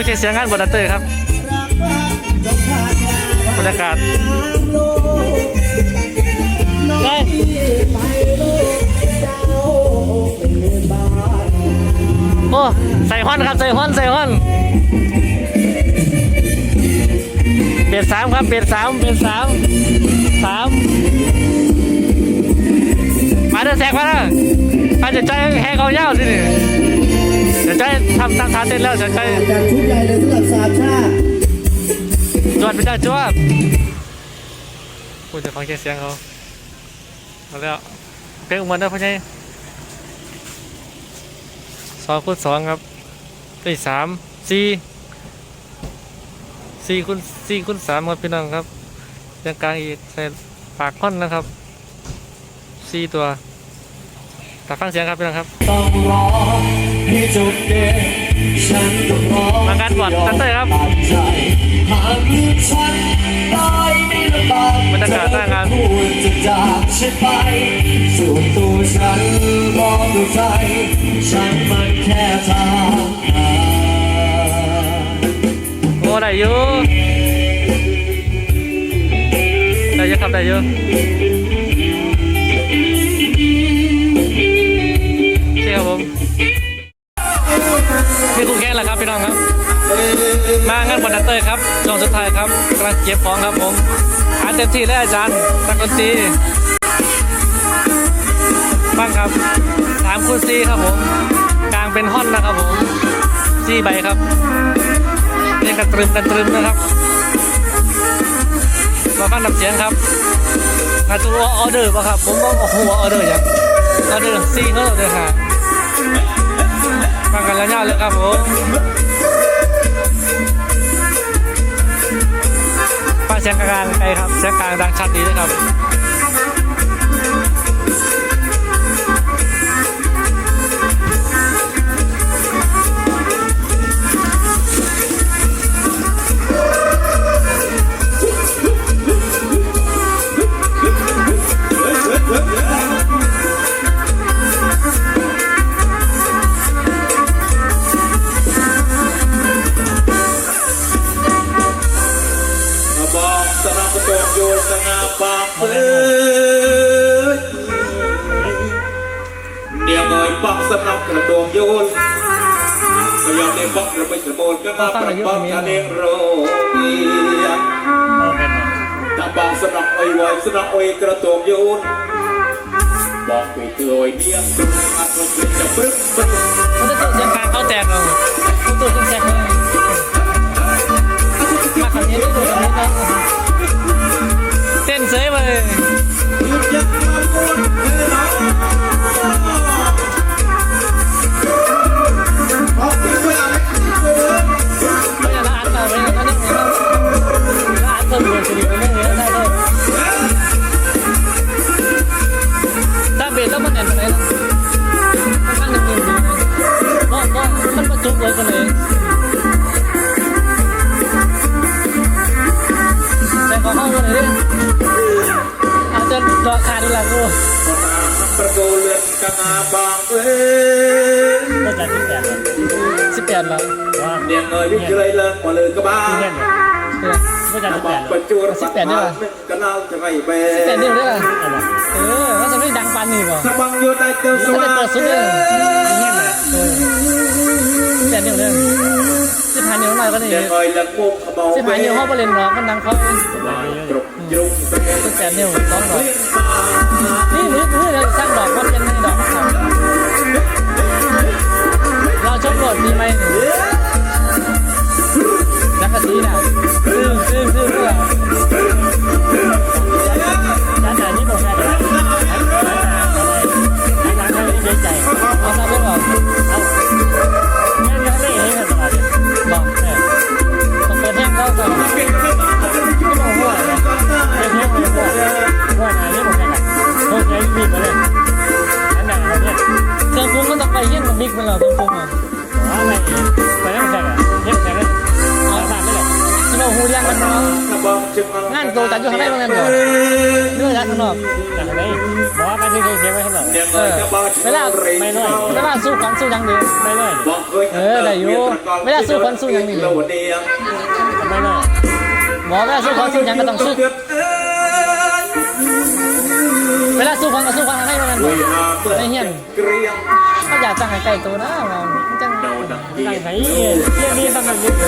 ต้องเช็คเสียงงานบนดัตเตอร์ครับบรรยากาศได้โอ้ใส่ฮอนครับใส่ฮอนใส่ฮอนเบียดสามครับเบียดสามเบียดสามสามมาเดินแซกมาแล้วอาจจะใจแหกเอาเย้าสิเนี่ยเดี๋ยวใจทำตั้งท่าเต้นแล้วเดี๋ยวใจจัดชุดใหญ่เลยสำหรับสามชาติจวดไปได้จวดพูดจะฟังแค่เสียงเขาเอาแล้วเพลงออกมาได้พ่อใหญ่สองคูณสองครับได้สามสี่สี่คูณสี่คูณสามครับพี่น้องครับยังกลางอีกใส่ปากค่อนนะครับสี่ตัว ตัดฟังเสียงครับพี่น้องครับต้องรอให้จบเกมฉันต้องรอมาการบอดตัดเต้ยครับตัดใจหากลืมฉันได้ไม่ลำบากบรรยากาศหน้างานเธอควรจะจากฉันไปส่วนตัวฉันมองดูใจฉันมันแค่ทางผ่านโอ้ได้อยู่ได้เยอะครับได้เยอะ น้องครับ มางานบอลดัตเตอร์ครับช่วงสุดท้ายครับกำลังเก็บของครับผมอ่านเต็มที่เลยอาจารย์ตักดนตรีบ้างครับสามคูณสี่ครับผมกลางเป็นห้อนนะครับผมสี่ใบครับเรียกกันตรึมกันตรึมนะครับมาฟังดับเสียงครับนาจูว่าออเดอร์ป่ะครับ ผมว่าโอ้โหออเดอร์อย่างออเดอร์ซีเขาเลยค่ะ กันแล้วยาวเลยครับผมป้าเสียงกลางไกลครับเสียงกลางดังชัดดีเลยครับ បងអើយនាងអើយបោះសម្រាប់ក្រដងយូនក៏យកនេះបោះរំពេចរមូលក៏មកប្រពន្ធនាងរោពីតាបងសម្រាប់អុយវ៉ៃសម្រាប់អុយក្រដងយូនបងពីទួយនាងអត់ទៅចិត្តព្រឹកព្រឹក เลือนกระนาบางเอ้ยก็จะที่แปดเลยสิบแปดแล้วว่าเนียงเอ้ยวิ่งเลยเลิกมาเลยก็บ้าที่แปดเลยเออก็จะที่บแปอกดเลประยจูรสิบแปดด้วยเหรอกระนาจะไม่แบสิบแปดเดียวได้ล่ะเอาละเออแล้วจะไม่ดังปานนี่ป่ะถ้าบังอยู่ในเตียวสจะได้ว่างเปิดสุดเลยที่เงี้ยเลยเออสิบแปดเดียวเลยสิบห้าเดียวหน่อยก็นี่เนียงเอ้ยเลิกมุกขมองสิบห้าเดียวเขาไปเล่นหรอกมันดังเขาตรุกยุงเป็น สิบแปดนิ้วสองดอกนี่มือมือเราสร้างดอกก็เป็นดอกครับเราชอบโหลดดีไหม โอเคมีไปเลยด้านไหนอะไรเนี่ยเครื่งปรุงมันต้องไปเยี่ยมกับบิ๊กมันเหรอเครื่งปรุงอะว่าไม่ไปนั่งแค่ไหนยังแค่ไหนเอาตามไม่เลยที่เราหูเรียงกันเนาะงางานโตจัดอยู่ข้างในมันนั่นเรอเรื่องจัดข้างนอกจากไหนบอกว่าไปที่เสียงไว้ข้างนอกเดี๋ยเอ่ยจะบอกเวลาไม่น้อยเวลาสู้ของสู้ยังดีไม่น้อยบอกเคยเออได้อยู่เวลาสู้คนสู้ย่างเดียงไม่น้อยหมอเวลาสู้ของสู้ยังก็ต้องสู้ เวลาสู้ควนก็สู้คกันให้กันให้เฮียนก็อยากจังไห้ไก่ตัวนะมันจังจังไห้เฮียนี่สำหรับยึดโ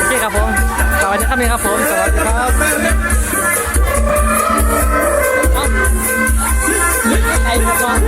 อเคครับผมสวัสดีครับพี่ครับผมสวัสดีครับไอ้หมก่อน